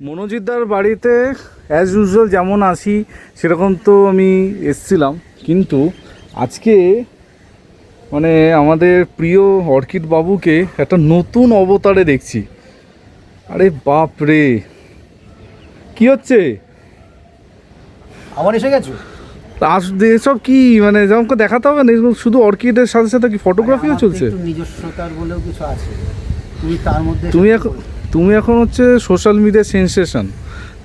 মনোজিৎদার বাড়িতে as usual যেমন আসি সেরকম তো আমি এসছিলাম। কিন্তু আজকে মানে আমাদের প্রিয় অর্কিড বাবুকে একটা নতুন অবতারে দেখছি। আরে বাপ রে কি হচ্ছে? আমার এসে গেছো? আস এসব কি মানে যেমন দেখাতে হবে না শুধু অর্কিডের সাথে সাথে কি ফটোগ্রাফিও চলছে? নিজস্বতার বলেও কিছু আছে। তুমি তার মধ্যে তুমি এখন তুমি এখন হচ্ছে সোশ্যাল মিডিয়া সেন্সেশন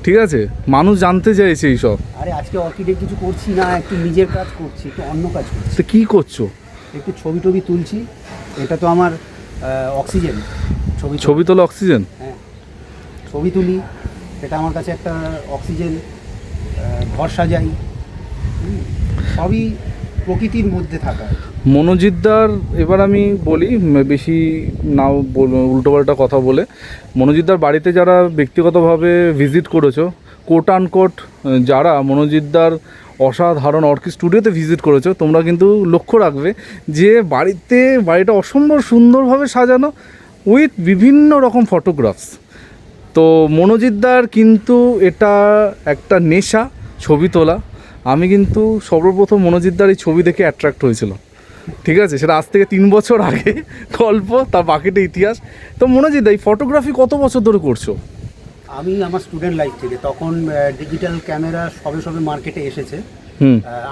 ঠিক আছে? মানুষ জানতে চাইছে এইসব। আরে আজকে অর্কিডে কিছু করছি না একটু নিজের কাজ করছি একটু অন্য কাজ করছি। তো কী করছ? একটু ছবি টবি তুলছি এটা তো আমার অক্সিজেন ছবি ছবি তোলা অক্সিজেন হ্যাঁ। ছবি তুলি এটা আমার কাছে একটা অক্সিজেন ঘর সাজাই সবই প্রকৃতির মধ্যে থাকা। মনোজিৎদার এবার আমি বলি বেশি নাও উল্টোপাল্টা কথা বলে। মনোজিৎদার বাড়িতে যারা ব্যক্তিগতভাবে ভিজিট করেছ কোট আনকোট যারা মনোজিৎদার অসাধারণ অর্কিড স্টুডিওতে ভিজিট করেছ, তোমরা কিন্তু লক্ষ্য রাখবে যে বাড়িতে, বাড়িটা অসম্ভব সুন্দরভাবে সাজানো উইথ বিভিন্ন রকম ফটোগ্রাফস তো মনোজিৎদার কিন্তু এটা একটা নেশা ছবি তোলা। আমি কিন্তু সর্বপ্রথম মনোজিৎদার এই ছবি দেখে অ্যাট্রাক্ট হয়েছিল ঠিক আছে? সেটা আজ থেকে তিন বছর আগে গল্প তার বাকিটা ইতিহাস। তো মনোজিৎ এই ফটোগ্রাফি কত বছর ধরে করছ? আমি আমার স্টুডেন্ট লাইফ থেকে তখন ডিজিটাল ক্যামেরা সবে সবে মার্কেটে এসেছে।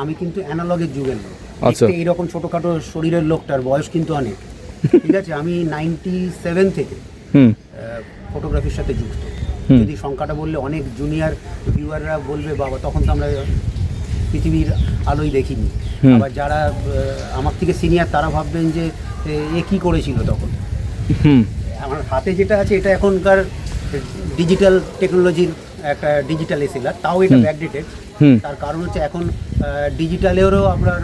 আমি কিন্তু অ্যানালগের যুগের লোক। আচ্ছা। এইরকম ছোটোখাটো শরীরের লোকটার বয়স কিন্তু অনেক। ঠিক আছে? আমি নাইনটি সেভেন থেকে হুম। ফটোগ্রাফির সাথে যুক্ত। যদি সংখ্যাটা বললে অনেক জুনিয়র ভিউয়াররা বলবে বাবা তখন তো আমরা পৃথিবীর আলোই দেখিনি। আবার যারা আমার থেকে সিনিয়র তারা ভাববেন যে এ, কী করেছিল তখন? আমার হাতে যেটা আছে এটা এখনকার ডিজিটাল টেকনোলজির একটা ডিজিটাল এসিলার তাও এটা ব্যাকডেটেড তার কারণ হচ্ছে এখন ডিজিটালেরও আপনার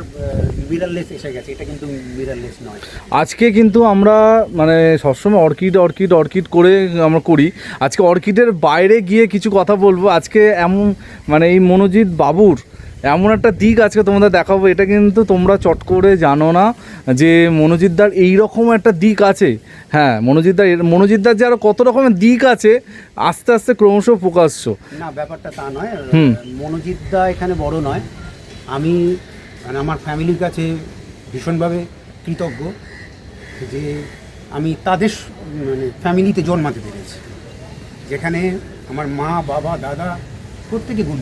মিরারলেস এসে গেছে। এটা কিন্তু মিরারলেস নয়। আজকে কিন্তু আমরা মানে সবসময় অর্কিড অর্কিড অর্কিড করে আমরা করি। আজকে অর্কিডের বাইরে গিয়ে কিছু কথা বলব। আজকে এমন মানে এই মনোজিৎ বাবুর এমন একটা দিক আজকে তোমাদের দেখাবো এটা কিন্তু তোমরা চট করে জানো না যে মনোজিৎদার এইরকম একটা দিক আছে। হ্যাঁ মনোজিৎদার এর- মনোজিৎদার যে আরও কত রকমের দিক আছে আস্তে আস্তে ক্রমশ প্রকাশ্য। না ব্যাপারটা তা নয়। হুম। মনোজিৎ দা এখানে বড় নয়। আমি মানে আমার ফ্যামিলির কাছে ভীষণভাবে কৃতজ্ঞ যে আমি তাদের মানে ফ্যামিলিতে জন্মাতে পেরেছি। যেখানে আমার মা বাবা দাদা প্রত্যেকে গুণ।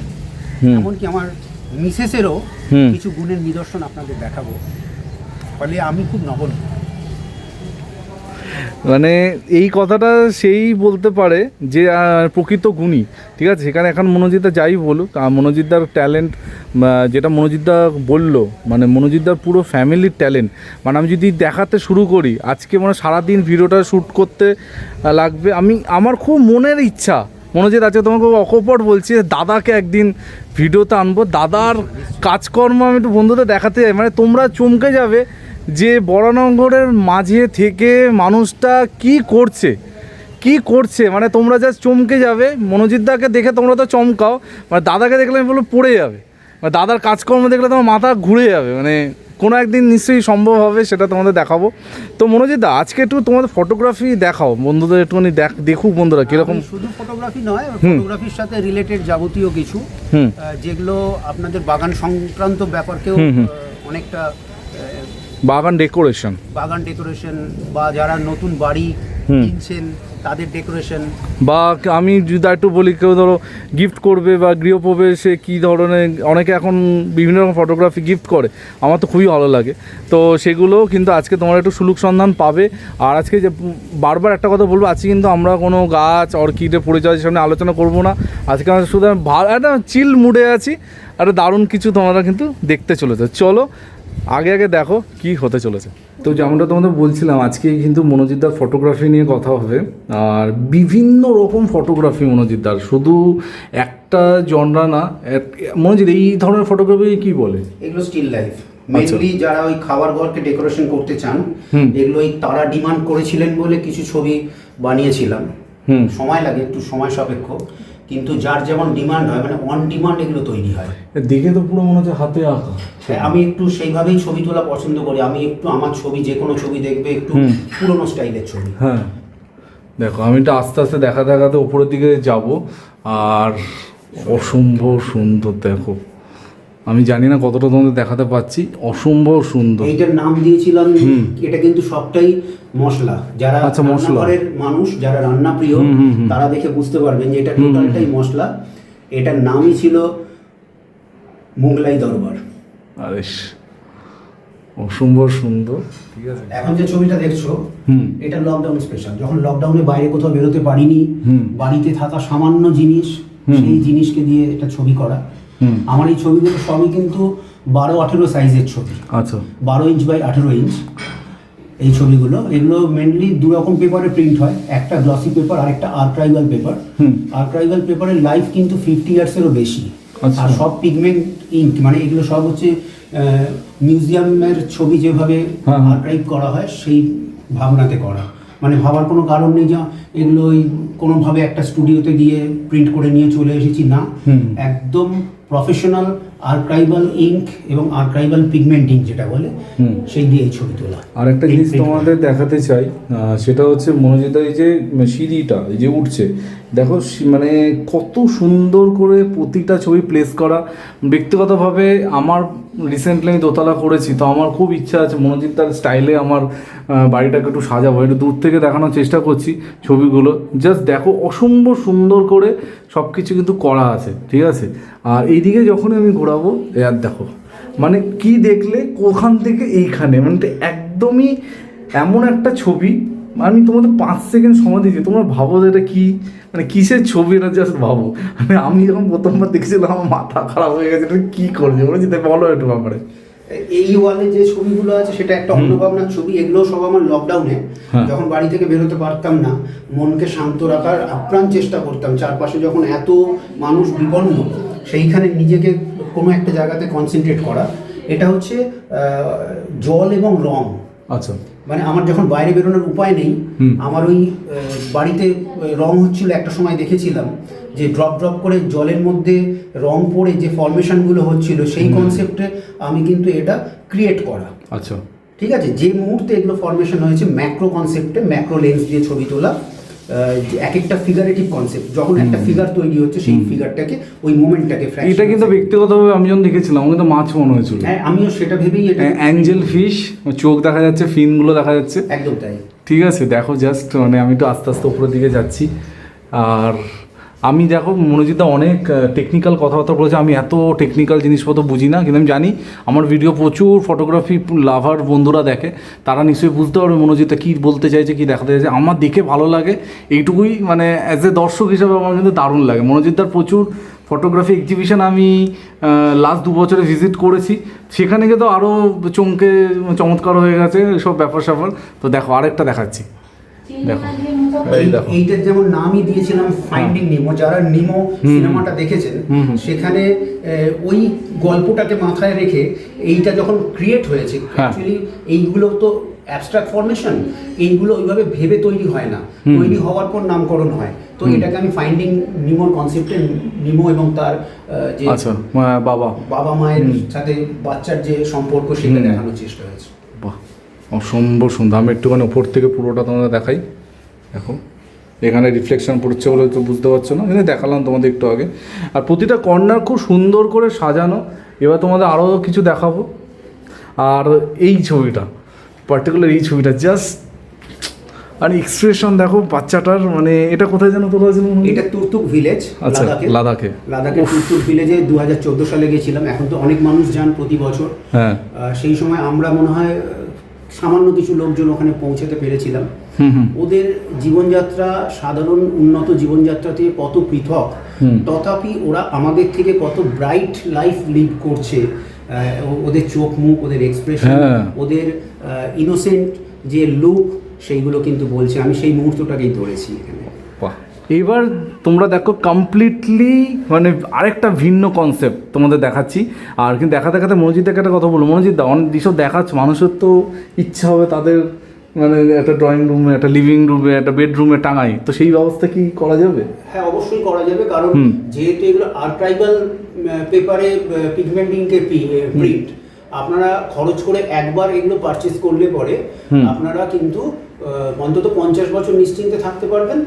এমনকি আমার মিসেসেরও কিছু গুণের নিদর্শন আপনাদের দেখাবো। ফলে আমি খুব নবল। মানে এই কথাটা সেই বলতে পারে যে প্রকৃত গুণী। ঠিক আছে? সেখানে এখন মনোজিৎদা যাই বলুক মনোজিৎদার ট্যালেন্ট যেটা মনোজিৎদা বলল মানে মনোজিৎদার পুরো ফ্যামিলির ট্যালেন্ট মানে আমি যদি দেখাতে শুরু করি আজকে মানে সারাদিন ভিডিওটা শ্যুট করতে লাগবে। আমি আমার খুব মনের ইচ্ছা মনোজিৎ, আজকে তোমাকে অকপট বলছি, দাদাকে একদিন ভিডিওতে আনব। দাদার কাজকর্ম আমি একটু বন্ধুদের দেখাতে চাই মানে তোমরা চমকে যাবে যে বরানগরের মাঝে থেকে মানুষটা কি করছে কি করছে। মানে তোমরা জাস্ট চমকে যাবে। মনোজিৎদাকে দেখে তোমরা তো চমকাও। মানে দাদাকে দেখলে আমি বলব পড়ে যাবে। মানে দাদার কাজকর্ম দেখলে তোমার মাথা ঘুরে যাবে। মানে কোনো একদিন নিশ্চয়ই সম্ভব হবে সেটা তোমাদের দেখাবো। তো মনোজিৎদা আজকে একটু তোমাদের ফটোগ্রাফি দেখাও বন্ধুদের একটুখানি দেখ দেখুক বন্ধুরা কীরকম। শুধু ফটোগ্রাফি নয় ফটোগ্রাফির সাথে রিলেটেড যাবতীয় কিছু। যেগুলো আপনাদের বাগান সংক্রান্ত ব্যাপারকেও অনেকটা বাগান ডেকোরেশন বাগান ডেকোরেশন বা যারা নতুন বাড়ি কিনছেন ডেকোরেশন বা আমি যদি একটু বলি, কেউ ধরো গিফট করবে বা গৃহপ্রবেশে কী ধরনের, অনেকে এখন বিভিন্ন রকম ফটোগ্রাফি গিফট করে, আমার তো খুবই ভালো লাগে। তো সেগুলো কিন্তু আজকে তোমার একটু সুলুক সন্ধান পাবে। আর আজকে যে বারবার একটা কথা বলব, আজকে কিন্তু আমরা কোনো গাছ অর্কিডের পরিচয়ের সামনে আলোচনা করব না। আজকে আমরা শুধু ভালো একটা চিল মুডে আছি। একটা দারুণ কিছু তোমরা কিন্তু দেখতে চলেছে। চলো, আগে আগে দেখো কি হতে চলেছে। তো যেমনটা তোমাদের বলছিলাম আজকে কিন্তু মনোজিৎদার ফটোগ্রাফি নিয়ে কথা হবে। আর বিভিন্ন রকম ফটোগ্রাফি মনোজিৎদার শুধু একটা জনরা না মনোজিৎ এই ধরনের ফটোগ্রাফি কি বলে? এগুলো স্টিল লাইফ মেনলি যারা ওই খাবার ঘরকে ডেকোরেশন করতে চান। এগুলো ওই তারা ডিমান্ড করেছিলেন বলে কিছু ছবি বানিয়েছিলাম। হুম। সময় লাগে একটু সময় সাপেক্ষ। কিন্তু যার যেমন ডিমান্ড হয় মানে অন ডিমান্ড এগুলো তৈরি হয়। দেখে তো পুরো মনে হচ্ছে হাতে আঁকা। হ্যাঁ, আমি একটু সেইভাবেই ছবি তোলা পছন্দ করি। আমি একটু আমার ছবি যে কোনো ছবি দেখবে একটু পুরনো স্টাইলের ছবি। হ্যাঁ। দেখো আমি তো আস্তে আস্তে দেখা দেখাতে উপরের দিকে যাব। আর অসম্ভব সুন্দর দেখো। আমি জানি না কতটা তোমাদের দেখাতে পাচ্ছি অসম্ভব সুন্দর। এইটার নাম দিয়েছিলাম এটা কিন্তু সবটাই মশলা। যারা আচ্ছা, মশলা। মানুষ যারা রান্না প্রিয়। তারা দেখে বুঝতে পারবেন যে এটা টোটালটাই মশলা। এটার নামই ছিল মোগলাই দরবার। আরে অসম্ভব সুন্দর। ঠিক আছে। এখন যে ছবিটা দেখছ হুম। এটা লকডাউন স্পেশাল যখন লকডাউনে বাইরে কোথাও বেরোতে পারিনি হুম। বাড়িতে থাকা সামান্য জিনিস হুম। সেই জিনিসকে দিয়ে এটা ছবি করা। আমার এই ছবিগুলো সবই কিন্তু বারো আঠেরো সাইজের ছবি। আচ্ছা। বারো ইঞ্চ বাই আঠেরো ইঞ্চ এই ছবিগুলো। এগুলো মেনলি দু রকম পেপারে প্রিন্ট হয়। একটা গ্লসি পেপার আর একটা আর্কাইভাল পেপার। আর্কাইভাল পেপারের লাইফ কিন্তু ফিফটি ইয়ার্সেরও বেশি। আচ্ছা। আর সব পিগমেন্ট ইঙ্ক মানে এগুলো সব হচ্ছে মিউজিয়ামের ছবি যেভাবে হ্যাঁ, হ্যাঁ। আর্কাইভ করা হয় সেই ভাবনাতে করা। মানে ভাবার কোনো কারণ নেই যে এগুলো ওই কোনোভাবে একটা স্টুডিওতে গিয়ে প্রিন্ট করে নিয়ে চলে এসেছি না। একদম প্রফেশনাল আর্কাইভাল ইঙ্ক এবং আর্কাইভাল পিগমেন্ট যেটা বলে। সেই দিয়ে ছবি তোলা আর একটা জিনিস তোমাদের দেখাতে চাই সেটা হচ্ছে মনোজিতা এই যে সিঁড়িটা এই যে উঠছে দেখো মানে কত সুন্দর করে প্রতিটা ছবি প্লেস করা ব্যক্তিগতভাবে আমার রিসেন্টলি আমি দোতলা করেছি তো আমার খুব ইচ্ছা আছে মনোজিৎ তার স্টাইলে আমার বাড়িটাকে একটু সাজাবো একটু দূর থেকে দেখানোর চেষ্টা করছি ছবিগুলো। জাস্ট দেখো, অসম্ভব সুন্দর করে সব কিছু কিন্তু করা আছে, ঠিক আছে? আর এইদিকে যখনই আমি ঘোরাবো আর দেখো মানে কি দেখলে ওখান থেকে এইখানে মানে একদমই এমন একটা ছবি, আমি তোমাদের পাঁচ সেকেন্ড সময় দিয়েছি, তোমরা ভাবো যে এটা কী মানে কিসের ছবি এটা জাস্ট ভাবো। মানে আমি যখন প্রথমবার দেখেছিলাম, আমার মাথা খারাপ হয়ে গেছে, এটা কি করছে? বলে যেতে বলো একটু ব্যাপারে। এই ওয়ালে যে ছবিগুলো আছে সেটা একটা অন্য ভাবনার ছবি এগুলো সব আমার লকডাউনে হ্যাঁ। যখন বাড়ি থেকে বেরোতে পারতাম না মনকে শান্ত রাখার আপ্রাণ চেষ্টা করতাম। চারপাশে যখন এত মানুষ বিপন্ন সেইখানে নিজেকে কোনো একটা জায়গাতে কনসেন্ট্রেট করা। এটা হচ্ছে জল এবং রং। আচ্ছা। মানে আমার যখন বাইরে বেরোনোর উপায় নেই আমার ওই বাড়িতে রং হচ্ছিল একটা সময় দেখেছিলাম যে ড্রপ ড্রপ করে জলের মধ্যে রং পড়ে যে ফরমেশনগুলো হচ্ছিল সেই কনসেপ্টে আমি কিন্তু এটা ক্রিয়েট করা। আচ্ছা। ঠিক আছে? যে মুহূর্তে এগুলো ফরমেশন হয়েছে ম্যাক্রো কনসেপ্টে ম্যাক্রো লেন্স দিয়ে ছবি তোলা এক একটা ফিগারেটিভ কনসেপ্ট যখন একটা ফিগার তৈরি হচ্ছে সেই ফিগারটাকে ওই মুমেন্টটাকে এটা কিন্তু ব্যক্তিগতভাবে আমি যখন দেখেছিলাম কিন্তু মাছ মনে হয়েছিল। হ্যাঁ আমিও সেটা ভেবেই এটা অ্যাঞ্জেল ফিশ চোখ দেখা যাচ্ছে ফিনগুলো দেখা যাচ্ছে। একদম তাই। ঠিক আছে, দেখো জাস্ট মানে আমি তো আস্তে আস্তে উপরের দিকে যাচ্ছি। আর আমি দেখো মনোজিৎদা অনেক টেকনিক্যাল কথাবার্তা বলেছে। আমি এত টেকনিক্যাল জিনিসপত্র বুঝি না, কিন্তু আমি জানি আমার ভিডিও প্রচুর ফটোগ্রাফি লাভার বন্ধুরা দেখে। তারা নিশ্চয়ই বুঝতে পারবে মনোজিৎদা কী বলতে চাইছে, কী দেখাতে চাইছে। আমার দেখে ভালো লাগে, এইটুকুই মানে অ্যাজ এ দর্শক হিসাবে আমার কিন্তু দারুণ লাগে। মনোজিৎদার প্রচুর ফটোগ্রাফি এক্সিবিশন আমি লাস্ট দু বছরে ভিজিট করেছি। সেখানে গিয়ে তো আরও চমকে চমৎকার হয়ে গেছে সব ব্যাপার স্যাপার। তো দেখো আরেকটা দেখাচ্ছি। দেখো। এই এইটার যেমন নামই দিয়েছিলাম ফাইন্ডিং নিমো যারা নিমো সিনেমাটা দেখেছেন। সেখানে ওই গল্পটাকে মাথায় রেখে এইটা যখন ক্রিয়েট হয়েছে হ্যাঁ। অ্যাকচুয়ালি এইগুলো তো অ্যাবস্ট্রাক্ট ফরমেশন এইগুলো ওইভাবে ভেবে তৈরি হয় না। তৈরি হওয়ার পর নামকরণ হয়। তো এটাকে আমি ফাইন্ডিং নিমোর কনসেপ্টে নিমো এবং তার যে আচ্ছা বাবা। বাবা মায়ের। সাথে বাচ্চার যে সম্পর্ক সেটা। দেখানোর চেষ্টা হয়েছে। বাহ অসম্ভব সুন্দর। আমি একটুখানি ওপর থেকে পুরোটা তোমাদের দেখাই। দেখো এখানে রিফ্লেকশন পড়ছে বলে তো বুঝতে পারছ না। কিন্তু দেখালাম তোমাদের একটু আগে। আর প্রতিটা কর্নার খুব সুন্দর করে সাজানো। এবার তোমাদের আরও কিছু দেখাবো। আর এই ছবিটা পার্টিকুলার এই ছবিটা জাস্ট আর এক্সপ্রেশন দেখো বাচ্চাটার মানে এটা কোথায় যেন তোলা হয়? এটা তুর্তুক ভিলেজ আচ্ছা লাদাখে। লাদাখে। লাদাখে তুর্তুক ভিলেজে দু হাজার চোদ্দ সালে গেছিলাম এখন তো অনেক মানুষ যান প্রতি বছর। হ্যাঁ। সেই সময় আমরা মনে হয় সামান্য কিছু লোকজন ওখানে পৌঁছাতে পেরেছিলাম। হুম হুম। ওদের জীবনযাত্রা সাধারণ উন্নত জীবনযাত্রা থেকে কত পৃথক তথাপি ওরা আমাদের থেকে কত ব্রাইট লাইফ লিড করছে। ওদের চোখ মুখ ওদের এক্সপ্রেশন হ্যাঁ। ওদের ইনোসেন্ট যে লুক সেইগুলো কিন্তু বলছে। আমি সেই মুহূর্তটাকেই ধরেছি এখানে। এবার তোমরা দেখো কমপ্লিটলি মানে আরেকটা ভিন্ন কনসেপ্ট তোমাদের দেখাচ্ছি। আর কিন্তু দেখা দেখাতে মনোজিৎ একটা কথা বলব। মনোজিৎ দা অনেক যেসব দেখাচ্ছ মানুষের তো ইচ্ছা হবে তাদের মানে একটা ড্রয়িং রুমে একটা লিভিং রুমে একটা বেডরুমে টাঙাই। তো সেই ব্যবস্থা কি করা যাবে? হ্যাঁ অবশ্যই করা যাবে। কারণ যেহেতু এগুলো আর্কাইভাল পেপারে পিগমেন্ট ইঙ্কের প্রিন্ট আপনারা খরচ করে একবার এগুলো পারচেস করলে পরে আপনারা কিন্তু অন্তত পঞ্চাশ বছর নিশ্চিন্তে থাকতে পারবেন।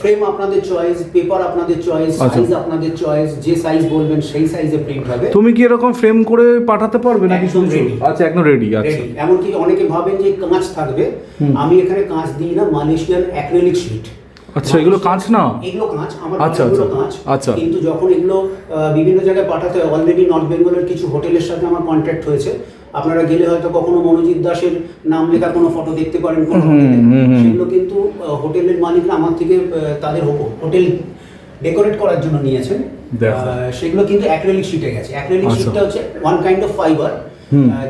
ফ্রেম আপনাদের চয়েস পেপার আপনাদের চয়েস আচ্ছা। সাইজ আপনাদের চয়েস যে সাইজ বলবেন সেই সাইজে প্রিন্ট হবে। তুমি কি এরকম ফ্রেম করে পাঠাতে পারবে নাকি শুধু আচ্ছা একদম রেডি আচ্ছা। এমনকি অনেকে ভাবেন যে কাঁচ থাকবে। আমি এখানে কাঁচ দিই না মালয়েশিয়ান অ্যাক্রিলিক শিট আচ্ছা এগুলো কাঁচ না এগুলো কাঁচ আমার আচ্ছা, আচ্ছা। আচ্ছা। কিন্তু যখন এগুলো বিভিন্ন জায়গায় পাঠাতে হয় অলরেডি নর্থ বেঙ্গলের কিছু হোটেলের সাথে আমার কন্ট্যাক্ট হয়েছে আপনারা গেলে হয়তো কখনো মনোজিৎ দাসের নাম লেখা কোনো ফটো দেখতে পারেন। সেগুলো কিন্তু হোটেলের মালিকরা আমার থেকে তাদের হোটেল ডেকোরেট করার জন্য নিয়েছেন সেগুলো কিন্তু অ্যাক্রেলিক শিটে গেছে অ্যাক্রেলিক আচ্ছা। শিটটা হচ্ছে ওয়ান কাইন্ড অফ ফাইবার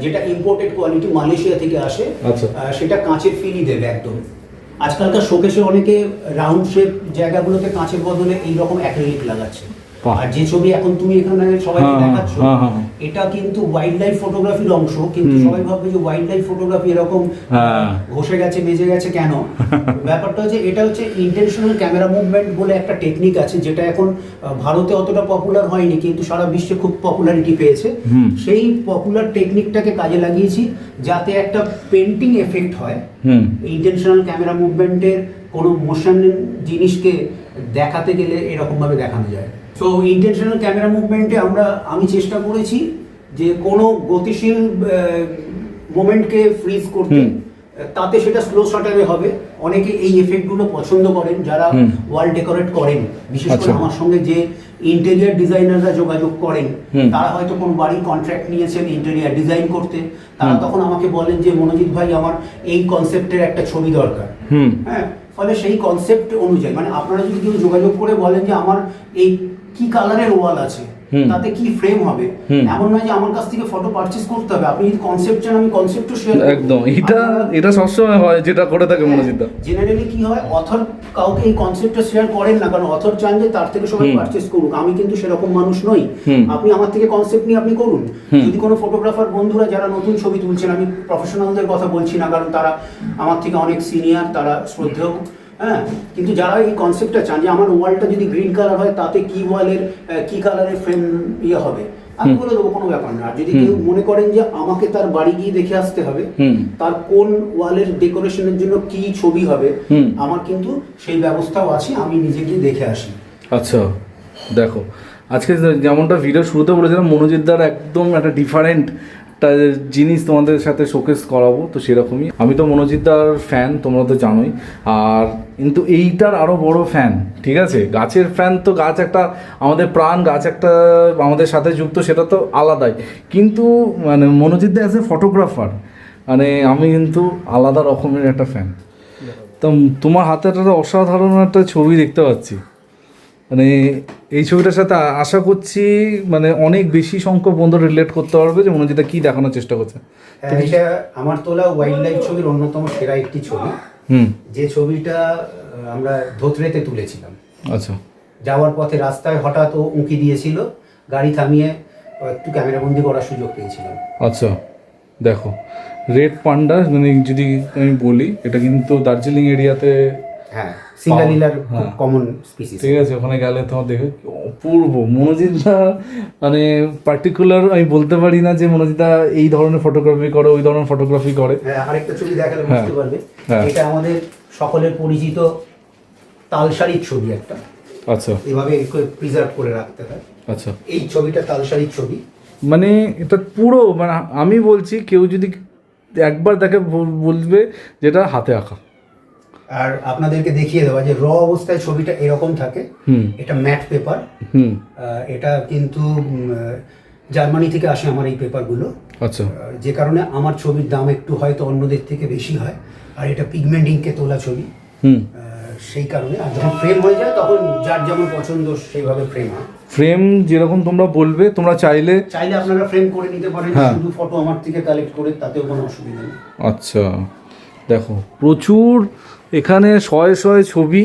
যেটা ইম্পোর্টেড কোয়ালিটি মালয়েশিয়া থেকে আসে আচ্ছা। সেটা কাঁচের ফিলই দেবে একদম আজকালকার শোকেশে অনেকে রাউন্ড শেপ জায়গাগুলোতে কাঁচের বদলে এইরকম অ্যাক্রিলিক লাগাচ্ছে। আর যে ছবি এখন তুমি এখানে সবাইকে হ্যাঁ, দেখাচ্ছ হ্যাঁ, হ্যাঁ, হ্যাঁ। এটা কিন্তু ওয়াইল্ড লাইফ ফটোগ্রাফির অংশ কিন্তু সবাই ভাববে যে ওয়াইল্ড লাইফ ফটোগ্রাফি এরকম। ঘষে গেছে মেজে গেছে কেন? ব্যাপারটা হচ্ছে এটা হচ্ছে ইন্টেনশনাল ক্যামেরা মুভমেন্ট বলে একটা টেকনিক আছে যেটা এখন ভারতে অতটা পপুলার হয়নি কিন্তু সারা বিশ্বে খুব পপুলারিটি পেয়েছে। সেই পপুলার টেকনিকটাকে কাজে লাগিয়েছি যাতে একটা পেন্টিং এফেক্ট হয়। ইন্টেনশনাল ক্যামেরা মুভমেন্টের কোনো মোশন জিনিসকে দেখাতে গেলে এরকমভাবে দেখানো যায়। সো ইন্টেনশনাল ক্যামেরা মুভমেন্টে আমরা আমি চেষ্টা করেছি যে কোনো গতিশীল মোমেন্টকে ফ্রিজ করতে। তাতে সেটা স্লো শাটারে হবে। অনেকে এই এফেক্টগুলো পছন্দ করেন যারা ওয়াল ডেকোরেট করেন। বিশেষ করে আচ্ছা। আমার সঙ্গে যে ইন্টেরিয়ার ডিজাইনাররা যোগাযোগ করেন তারা হয়তো কোনো বাড়ির কন্ট্রাক্ট নিয়েছেন ইন্টেরিয়ার ডিজাইন করতে। তারা তখন আমাকে বলেন যে মনোজিৎ ভাই আমার এই কনসেপ্টের একটা ছবি দরকার। হ্যাঁ ফলে সেই কনসেপ্ট অনুযায়ী মানে আপনারা যদি কেউ যোগাযোগ করে বলেন যে আমার এই কি কালারের ওয়াল আছে তাতে কি ফ্রেম হবে? এমন নয় যে আমার কাছ থেকে ফটো পারচেজ করতে হবে। আপনি যদি কনসেপ্ট চান আমি কনসেপ্টও শেয়ার একদম। এটা এটা সবসময় হয় যেটা করে থাকে মনোজিৎ দা। জেনারেলি কি হয় অথর কাউকে এই কনসেপ্টটা শেয়ার করেন না কারণ অথর চান যে তার থেকে সবাই পারচেজ করুক। আমি কিন্তু সেরকম মানুষ নই। আপনি আমার থেকে কনসেপ্ট নিয়ে আপনি করুন। যদি কোনো ফটোগ্রাফার বন্ধুরা যারা নতুন ছবি তুলছেন আমি প্রফেশনালদের কথা বলছি না কারণ তারা আমার থেকে অনেক সিনিয়র তারা শ্রদ্ধেয়। হ্যাঁ কিন্তু যারা এই কনসেপ্টটা চান যে আমার ওয়ালটা যদি গ্রিন কালার হয় তাতে কি ওয়ালের কি কালারের ফ্রেম ইয়ে হবে? আমি বলে দেবো কোনো ব্যাপার না। আর যদি কেউ মনে করেন যে আমাকে তার বাড়ি গিয়ে দেখে আসতে হবে তার কোন ওয়ালের ডেকোরেশনের জন্য কি ছবি হবে আমার কিন্তু সেই ব্যবস্থাও আছে আমি নিজে গিয়ে দেখে আসি। আচ্ছা দেখো। আজকে যেমনটা ভিডিও শুরুতে বলেছিলাম মনোজিৎদার একদম একটা ডিফারেন্ট একটা জিনিস তোমাদের সাথে শোকেস করাবো, তো সেরকমই। আমি তো মনোজিৎদার ফ্যান তোমরা তো জানোই। আর কিন্তু এইটার আরও বড় ফ্যান ঠিক আছে? গাছের ফ্যান তো গাছ একটা, আমাদের প্রাণ গাছ একটা আমাদের সাথে যুক্ত, সেটা তো আলাদাই। কিন্তু মানে মনোজিৎদা অ্যাজ এ ফটোগ্রাফার মানে আমি কিন্তু আলাদা রকমের একটা ফ্যান তো তোমার হাতে একটা অসাধারণ একটা ছবি দেখতে পাচ্ছি। মানে এই ছবিটার সাথে আশা করছি মানে অনেক বেশি সংখ্যক বন্ধু রিলেট করতে পারবে যে মনোজিতা কি দেখানোর চেষ্টা করছে। হ্যাঁ, এটা আমার তোলা ওয়াইল্ড লাইফ ছবির অন্যতম সেরা একটি ছবি। হুম। যে ছবিটা আমরা ধোতরেতে তুলেছিলাম। আচ্ছা। যাওয়ার পথে রাস্তায় হঠাৎ ও উঁকি দিয়েছিল গাড়ি থামিয়ে একটু ক্যামেরাবন্দি করার সুযোগ পেয়েছিলাম। আচ্ছা দেখো। রেড পান্ডা মানে যদি আমি বলি এটা কিন্তু দার্জিলিং এরিয়াতে হ্যাঁ সিঙ্গালিলার হ্যাঁ। কমন স্পিসিস ঠিক আছে ওখানে গেলে তোমার অপূর্ব। মনোজিৎদা মানে পার্টিকুলার আমি বলতে পারি না যে মনোজিৎদা এই ধরনের ফটোগ্রাফি করে ওই ধরনের ফটোগ্রাফি করে। হ্যাঁ, আরেকটা ছবি দেখালে হ্যাঁ, বুঝতে পারবে। এটা আমাদের সকলের পরিচিত তালসারির ছবি একটা। আচ্ছা। এভাবে প্রিজার্ভ করে রাখতে হয়। আচ্ছা। এই ছবিটা তালসারির ছবি। মানে এটা পুরো মানে আমি বলছি কেউ যদি একবার দেখে বলবে যেটা হাতে আঁকা। আর আপনাদেরকে দেখিয়ে দেওয়া যে র অবস্থায় ছবিটা এরকম থাকে। এটা ম্যাট পেপার এটা কিন্তু জার্মানি থেকে আসে আমার এই পেপারগুলো আচ্ছা। যে কারণে আমার ছবির দাম একটু হয়তো অন্যদের থেকে বেশি হয়। আর এটা পিগমেন্ট ইঙ্কে তোলা ছবি। হুম। সেই কারণে আর যখন ফ্রেম হয়ে যায় তখন যার যেমন পছন্দ সেইভাবে ফ্রেম হয়। ফ্রেম যেরকম তোমরা বলবে তোমরা চাইলে চাইলে আপনারা ফ্রেম করে নিতে পারেন হ্যাঁ। শুধু ফটো আমার থেকে কালেক্ট করে তাতেও কোনো অসুবিধা নেই। আচ্ছা। দেখো প্রচুর এখানে শয়ে শয়ে ছবি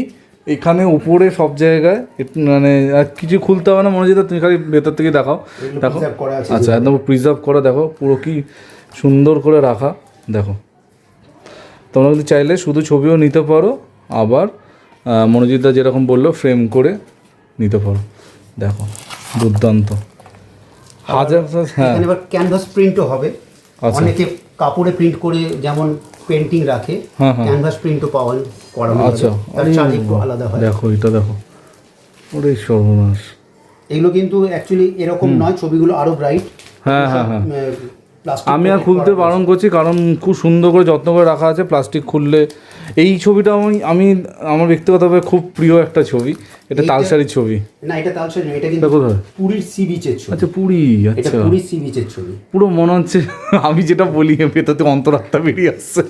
এখানে উপরে সব জায়গায় মানে আর কিছু খুলতে হবে না মনে হচ্ছে তুমি খালি ভেতর থেকে দেখাও। দেখো। আচ্ছা একদম প্রিজার্ভ করে দেখো পুরো কি সুন্দর করে রাখা দেখো। তোমরা যদি চাইলে শুধু ছবিও নিতে পারো আবার মনোজিৎদা যেরকম বলল ফ্রেম করে নিতে পারো। দেখো দুর্দান্ত। হাজার হ্যাঁ। ক্যানভাস প্রিন্টও হবে। আচ্ছা। অনেকে কাপড়ে প্রিন্ট করে যেমন পেন্টিং রাখে হ্যাঁ, হ্যাঁ। ক্যানভাস প্রিন্টও পাওয়া করানো আচ্ছা। চার্জ একটু আলাদা হয়। দেখো এটা দেখো। ওরে সর্বনাশ। এগুলো কিন্তু অ্যাকচুয়ালি এরকম নয় ছবিগুলো আরও ব্রাইট হ্যাঁ, হ্যাঁ, হ্যাঁ। আমি আর খুলতে বারণ করছি কারণ খুব সুন্দর করে যত্ন করে রাখা আছে প্লাস্টিক খুললে। এই ছবিটা আমি আমি আমার ব্যক্তিগতভাবে খুব প্রিয় একটা ছবি এটা তালসারির ছবি। না এটা তালসারি না এটা কিন্তু কোথায়? পুরীর সি বিচের ছবি। আচ্ছা পুরী এটা আচ্ছা। পুরীর সি বিচের ছবি। পুরো মনে হচ্ছে আমি যেটা বলি ভেতরতে অন্তরাত্মা বেরিয়ে আসছে।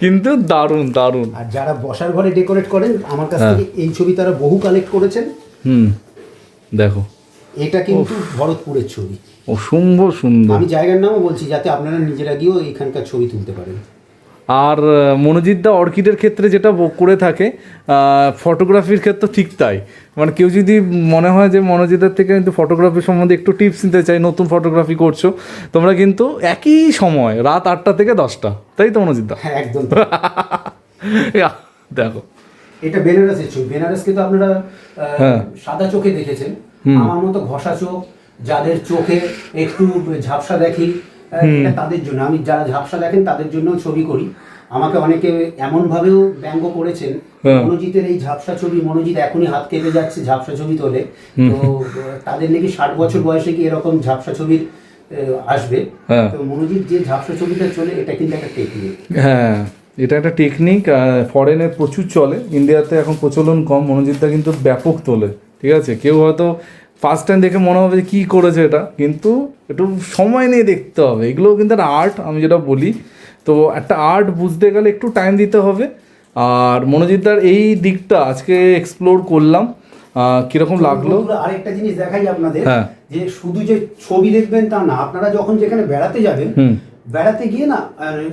কিন্তু দারুণ দারুণ। আর যারা বসার ঘরে ডেকোরেট করেন আমার কাছ হ্যাঁ। থেকে এই ছবি তারা বহু কালেক্ট করেছেন। হুম দেখো। এটা কিন্তু ভরতপুরের ছবি। অসম্ভব সুন্দর। আমি জায়গার নামও বলছি যাতে আপনারা নিজেরা গিয়েও এখানকার ছবি তুলতে পারেন। আর আহ, মনোজিৎ দা অর্কিডের ক্ষেত্রে যেটা করে থাকে ফটোগ্রাফির ক্ষেত্রে ঠিক তাই। মানে কেউ যদি মনে হয় যে মনোজিতের থেকে কিন্তু ফটোগ্রাফি সম্বন্ধে একটু টিপস নিতে চাই নতুন ফটোগ্রাফি করছ তোমরা কিন্তু একই সময় রাত আটটা থেকে দশটা তাই তো মনোজিৎ দা? হ্যাঁ একদম। দেখো। এটা বেনারসের ছবি। বেনারসকে তো আপনারা হ্যাঁ। সাদা চোখে দেখেছেন। আমার মতো ঘষা চোখ যাদের চোখে একটু ঝাপসা দেখি এটা তাদের জন্য। আমি যারা ঝাপসা দেখেন তাদের জন্য ছবি করি। আমাকে অনেকে এমন ভাবেও ব্যঙ্গ করেছেন হ্যাঁ। মনোজিতের এই ঝাপসা ছবি মনোজিৎ এখনই হাত কেঁপে যাচ্ছে ঝাপসা ছবি তোলে। তো তাদের নাকি ষাট বছর বয়সে কি এরকম ঝাপসা ছবির আসবে? হ্যাঁ। তো মনোজিৎ যে ঝাপসা ছবিটা চলে এটা কিন্তু একটা টেকনিক হ্যাঁ এটা একটা টেকনিক ফরেনে প্রচুর চলে। ইন্ডিয়াতে এখন প্রচলন কম মনোজিৎদা কিন্তু ব্যাপক তোলে। ঠিক আছে? কেউ হয়তো ফার্স্ট টাইম দেখে মনে হবে যে কী করেছে এটা। কিন্তু একটু সময় নিয়ে দেখতে হবে। এগুলো কিন্তু একটা আর্ট আমি যেটা বলি। তো একটা আর্ট বুঝতে গেলে একটু টাইম দিতে হবে। আর মনোজিৎদার এই দিকটা আজকে এক্সপ্লোর করলাম। কীরকম লাগল? আরেকটা জিনিস দেখাই আপনাদের। হ্যাঁ। যে শুধু যে ছবি দেখবেন তা না আপনারা যখন যেখানে বেড়াতে যাবেন বেড়াতে গিয়ে না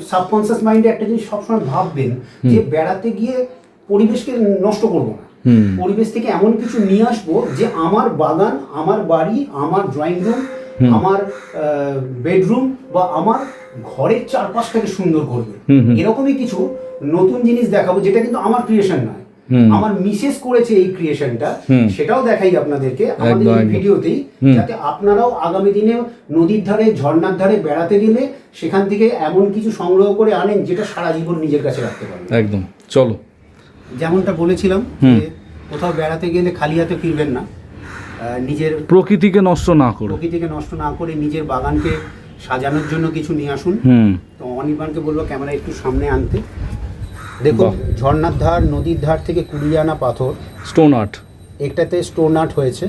সাবকনসিয়াস মাইন্ডে একটা জিনিস সবসময় ভাববেন যে বেড়াতে গিয়ে পরিবেশকে নষ্ট করব না। পরিবেশ থেকে এমন কিছু নিয়ে আসব যে আমার বাগান আমার বাড়ি আমার ড্রয়িং রুম আমার বেডরুম বা আমার ঘরের চারপাশটাকে সুন্দর করবে। এরকমই কিছু নতুন জিনিস দেখাবো যেটা কিন্তু আমার ক্রিয়েশন নয়। আমার মিসেস করেছে এই ক্রিয়েশনটা। সেটাও দেখাই আপনাদেরকে। আমাদের এই ভিডিওতেই যাতে আপনারাও আগামী দিনে নদীর ধারে ঝর্ণার ধারে বেড়াতে গেলে সেখান থেকে এমন কিছু সংগ্রহ করে আনেন যেটা সারা জীবন নিজের কাছে রাখতে পারবেন। একদম। চলো। যেমনটা বলেছিলাম যে কোথাও বেড়াতে গেলে খালি হাতে ফিরবেন না। নিজের প্রকৃতিকে নষ্ট না করো। প্রকৃতিকে নষ্ট না করে নিজের বাগানকে সাজানোর জন্য কিছু নিয়ে আসুন। তো অনির্বাণকে বলব ক্যামেরা একটু সামনে আনতে। দেখুন। ঝর্ণার ধার নদীর ধার থেকে কুড়িয়ে আনা পাথর। Stone art. একটাতে স্টোন আর্ট হয়েছে।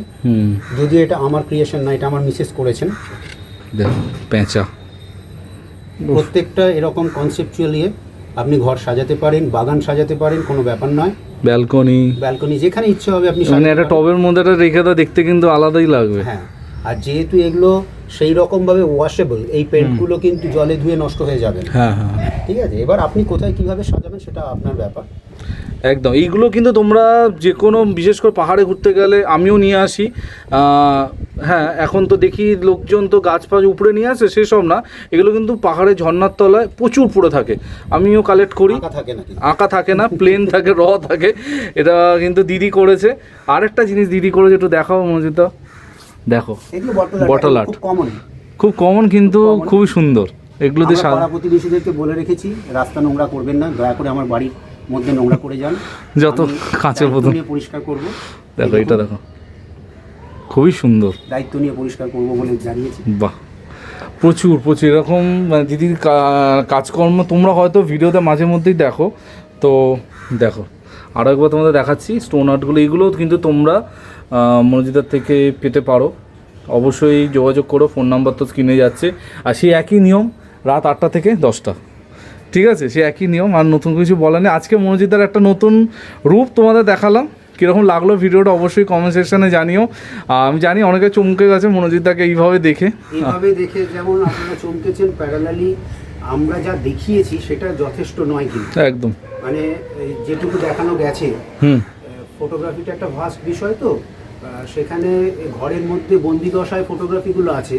যদিও এটা আমার ক্রিয়েশন না এটা আমার মিসেস করেছেন। দেখো পেঁচা। প্রত্যেকটা এরকম কনসেপচুয়াল ইয়ে আপনি ঘর সাজাতে পারেন বাগান সাজাতে পারেন কোনো ব্যাপার নয়। ব্যালকনি। ব্যালকনি যেখানে ইচ্ছে হবে আপনি মানে একটা টবের মধ্যে একটা রেখে দাও দেখতে কিন্তু আলাদাই লাগবে। হ্যাঁ আর যেহেতু এগুলো সেই রকমভাবে ওয়াশেবল এই পেন্টগুলো কিন্তু জলে ধুয়ে নষ্ট হয়ে যাবে। হ্যাঁ হ্যাঁ। ঠিক আছে এবার আপনি কোথায় কীভাবে সাজাবেন সেটা আপনার ব্যাপার। একদম। এইগুলো কিন্তু তোমরা যে কোনো বিশেষ করে পাহাড়ে ঘুরতে গেলে আমিও নিয়ে আসি। হ্যাঁ এখন তো দেখি লোকজন তো গাছ ফাছ উপরে নিয়ে আসে সেসব না। এগুলো কিন্তু পাহাড়ে ঝর্নার তলায় প্রচুর পড়ে থাকে। আমিও কালেক্ট করি। আঁকা থাকে নাকি? আঁকা থাকে না প্লেন থাকে র থাকে। এটা কিন্তু দিদি করেছে। আরেকটা জিনিস দিদি করেছে একটু দেখাও মনোজিত দেখো বটল আর্ট খুব কমন খুব কমন কিন্তু খুবই সুন্দর। এগুলো দিয়ে আমরা প্রতিবেশীদেরকে বলে রেখেছি রাস্তা নোংরা করবেন না দয়া করে আমার বাড়ির মধ্যে নোংরা করে যান। যত কাঁচের বোতল। নিয়ে পরিষ্কার করব। দেখো এটা দেখো। খুবই সুন্দর। দায়িত্ব নিয়ে পরিষ্কার করব বলে জানিয়েছি। বাহ। প্রচুর প্রচুর। এরকম মানে দিদির কাজকর্ম তোমরা হয়তো ভিডিওতে মাঝে মধ্যেই দেখো। তো দেখো আরও একবার তোমাদের দেখাচ্ছি স্টোন আর্টগুলো এগুলো কিন্তু তোমরা মনোজিদার থেকে পেতে পারো। অবশ্যই যোগাযোগ করো ফোন নাম্বার তো স্ক্রিনে যাচ্ছে। আর সেই একই নিয়ম রাত আটটা থেকে দশটা। ঠিক আছে সে একই নিয়ম আর নতুন কিছু বলা নেই। আজকে মনোজিদার একটা নতুন রূপ তোমাদের দেখালাম। কীরকম লাগল ভিডিওটা অবশ্যই কমেন্ট সেকশনে জানিও। আমি জানি অনেকে চমকে গেছে মনোজিদাকে এইভাবে দেখে। এইভাবে দেখে যেমন আপনারা চমকেছেন প্যারালালি আমরা যা দেখিয়েছি সেটা যথেষ্ট নয় কিন্তু। একদম। মানে যেটুকু দেখানো গেছে হুম। ফটোগ্রাফিটা একটা ভাস্ট বিষয় তো। সেখানে ঘরের মধ্যে বন্দি দশায় ফটোগ্রাফিগুলো আছে।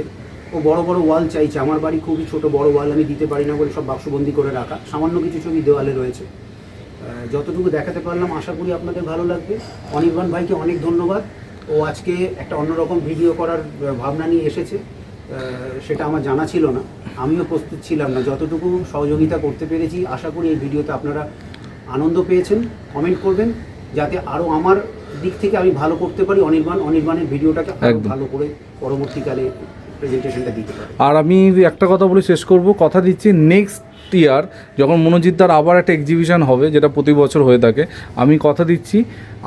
ও বড় বড় ওয়াল চাইছে। আমার বাড়ি খুবই ছোট বড় ওয়াল আমি দিতে পারি না বলে সব বাক্সবন্দি করে রাখা। সামান্য কিছু ছবি দেওয়ালে রয়েছে। যতটুকু দেখাতে পারলাম আশা করি আপনাদের ভালো লাগবে। অনির্বাণ ভাইকে অনেক ধন্যবাদ। ও আজকে একটা অন্যরকম ভিডিও করার ভাবনা নিয়ে এসেছে। সেটা আমার জানা ছিল না। আমিও প্রস্তুত ছিলাম না। যতটুকু সহযোগিতা করতে পেরেছি আশা করি এই ভিডিওতে আপনারা আনন্দ পেয়েছেন। কমেন্ট করবেন যাতে আরও আমার দিক থেকে আমি ভালো করতে পারি। অনির্বাণ অনির্বাণের ভিডিওটাকে ভালো করে পরবর্তীকালে প্রেজেন্টেশনটা দিতে পারি আর আমি একটা কথা বলে শেষ করব কথা দিচ্ছি নেক্সট ইয়ার যখন মনোজিৎদার আবার একটা এক্সিবিশন হবে যেটা প্রতি বছর হয়ে থাকে আমি কথা দিচ্ছি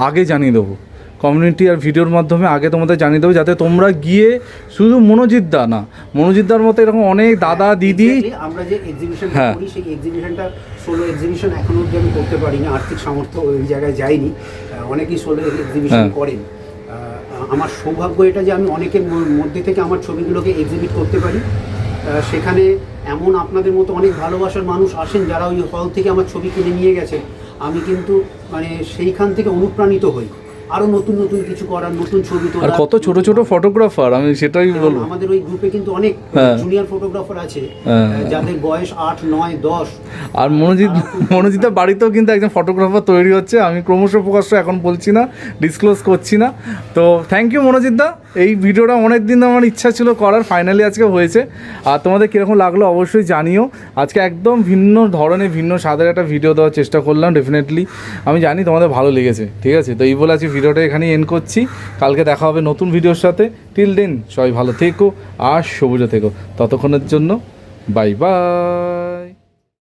আগে জানিয়ে দেবো কমিউনিটি আর ভিডিওর মাধ্যমে আগে তোমাদের জানিয়ে দেবো যাতে তোমরা গিয়ে শুধু মনোজিৎদা না মনোজিৎদার মতো এরকম অনেক দাদা দিদি আমরা যে এক্সিবিশন হ্যাঁ। করি সেই এক্সিবিশনটা সোলো এক্সিবিশন এখনও আমি করতে পারি না আর্থিক সামর্থ্য ওই জায়গায় যায়নি অনেকেই সোলো এক্সিবিশন হ্যাঁ। করেন আমার সৌভাগ্য এটা যে আমি অনেকের মধ্যে থেকে আমার ছবিগুলোকে এক্সিবিট করতে পারি। সেখানে এমন আপনাদের মতো অনেক ভালোবাসার মানুষ আসেন যারা ওই হল থেকে আমার ছবি কিনে নিয়ে গেছে। আমি কিন্তু মানে সেইখান থেকে অনুপ্রাণিত হই। আরও নতুন নতুন কিছু করার নতুন ছবি আর কত ছোট ছোট ফটোগ্রাফার আমি সেটাই এবং বলব। আমাদের ওই গ্রুপে কিন্তু অনেক হ্যাঁ। জুনিয়র ফটোগ্রাফার আছে হ্যাঁ। যাদের বয়স আট নয় দশ। আর মনোজিৎ মনোজিতের বাড়িতেও কিন্তু একজন ফটোগ্রাফার তৈরি হচ্ছে আমি ক্রমশ প্রকাশ্য এখন বলছি না ডিসক্লোজ করছি না। তো থ্যাংক ইউ মনোজিৎ দা এই ভিডিওটা অনেক দিন আমার ইচ্ছা ছিল করার ফাইনালি আজকে হয়েছে। আর তোমাদের কীরকম লাগল অবশ্যই জানিও। আজকে একদম ভিন্ন ধরনের, ভিন্ন স্বাদের একটা ভিডিও দেওয়ার চেষ্টা করলাম ডেফিনেটলি আমি জানি তোমাদের ভালো লেগেছে, ঠিক আছে? তো এই বলে আজকে ভিডিওটা এখানেই এন্ড করছি। কালকে দেখা হবে নতুন ভিডিওর সাথে। টিল দেন সবাই ভালো থেকো আর সবুজে থেকো। ততক্ষণের জন্য বাই বাই